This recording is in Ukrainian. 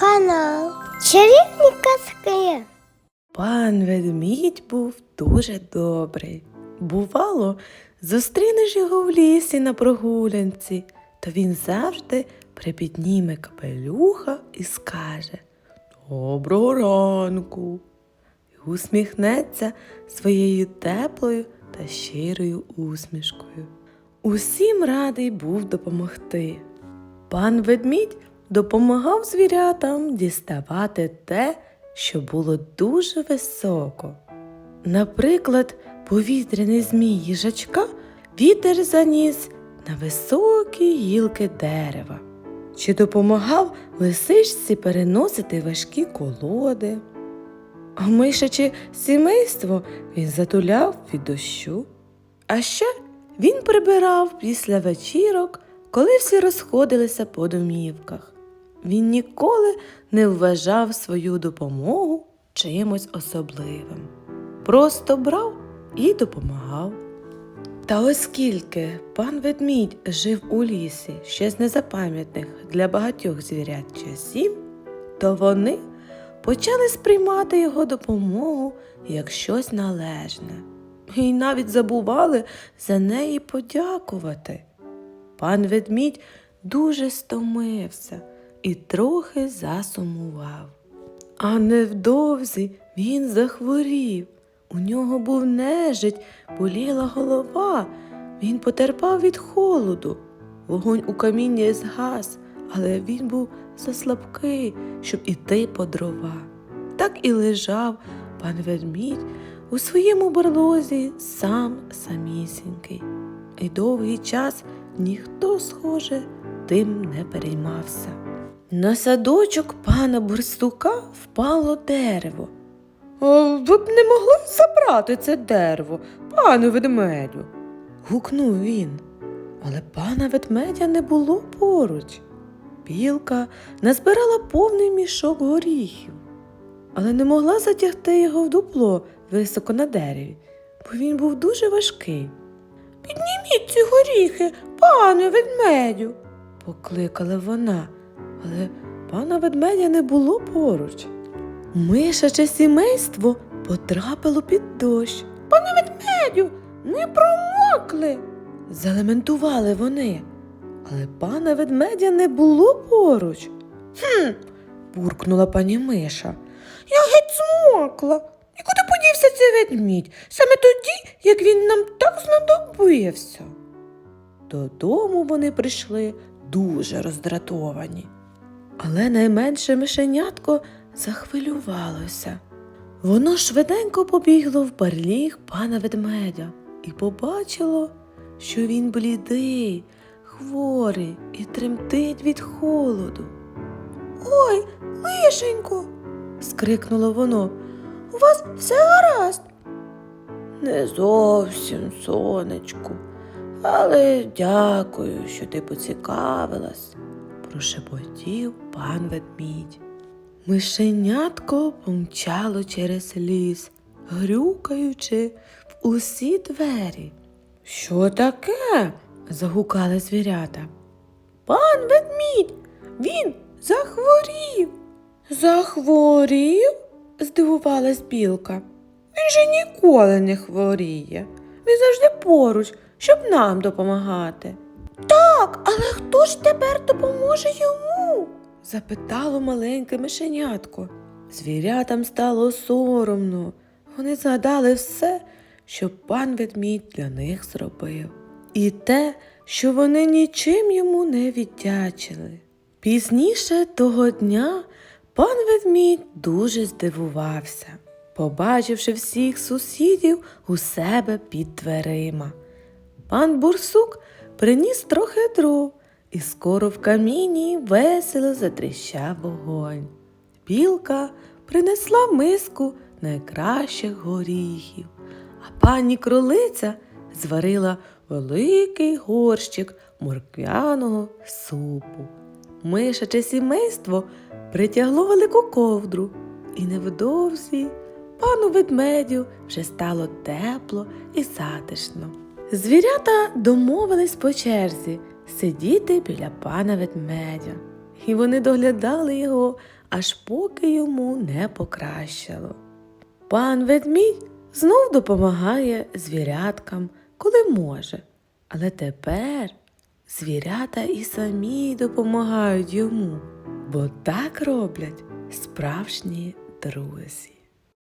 канал Чарівні казки. Пан ведмідь був дуже добрий. Бувало, зустрінеш його в лісі на прогулянці, то він завжди припідніме капелюха і скаже Доброго ранку. І усміхнеться своєю теплою та щирою усмішкою. Усім радий був допомогти. Пан ведмідь допомагав звірятам діставати те, що було дуже високо. Наприклад, повітряний змій їжачка вітер заніс на високі гілки дерева, чи допомагав лисичці переносити важкі колоди. А мишаче сімейство він затуляв від дощу. А ще він прибирав після вечірок, коли всі розходилися по домівках. Він ніколи не вважав свою допомогу чимось особливим. Просто брав і допомагав. Та оскільки пан ведмідь жив у лісі ще з незапам'ятних для багатьох звірят часів, то вони почали сприймати його допомогу як щось належне, і навіть забували за неї подякувати. Пан ведмідь дуже стомився і трохи засумував. А невдовзі він захворів. У нього був нежить, боліла голова. Він потерпав від холоду. Вогонь у камінні згас, але він був заслабкий, щоб іти по дрова. Так і лежав пан ведмідь у своєму барлозі сам самісінький. І довгий час ніхто, схоже, тим не переймався. На садочок пана Бурстука впало дерево. ви б не могли забрати це дерево, пане ведмедю. гукнув він. Але пана ведмедя не було поруч. Білка назбирала повний мішок горіхів, але не могла затягти його в дупло високо на дереві, бо він був дуже важкий. Підніміть ці горіхи, пане ведмедю, покликала вона, але пана ведмедя не було поруч. Мишаче сімейство потрапило під дощ. Пане ведмедю, ми промокли. Залементували вони, але пана ведмедя не було поруч. Хм, буркнула пані Миша. Я геть змокла. І куди подівся цей ведмідь? Саме тоді, як він нам так знадобився. Додому вони прийшли дуже роздратовані. Але найменше мишенятко захвилювалося. Воно швиденько побігло в барліг пана ведмедя і побачило, що він блідий, хворий і тремтить від холоду. Ой, лишенько. скрикнуло воно. У вас все гаразд? Не зовсім, сонечку, але дякую, що ти поцікавилась, прошепотів пан ведмідь. Мишенятко помчало через ліс, грюкаючи в усі двері. Що таке? загукали звірята. Пан ведмідь, він захворів. Захворів? здивувалась білка. Він же ніколи не хворіє. Він завжди поруч, щоб нам допомагати. Так, але хто ж тепер допоможе йому? запитало маленьке мишенятко. Звірятам стало соромно. Вони згадали все, що пан ведмідь для них зробив, і те, що вони нічим йому не віддячили. Пізніше того дня пан ведмідь дуже здивувався, побачивши всіх сусідів у себе під дверима. Пан бурсук приніс трохи дров, і скоро в каміні весело затріщав вогонь. Білка принесла миску найкращих горіхів, а пані кролиця зварила великий горщик морквяного супу. Мишаче сімейство притягло велику ковдру, і невдовзі пану ведмедю вже стало тепло і затишно. Звірята домовились по черзі сидіти біля пана ведмедя. і вони доглядали його, аж поки йому не покращало. Пан ведмідь знов допомагає звіряткам, коли може, але тепер звірята і самі допомагають йому, бо так роблять справжні друзі.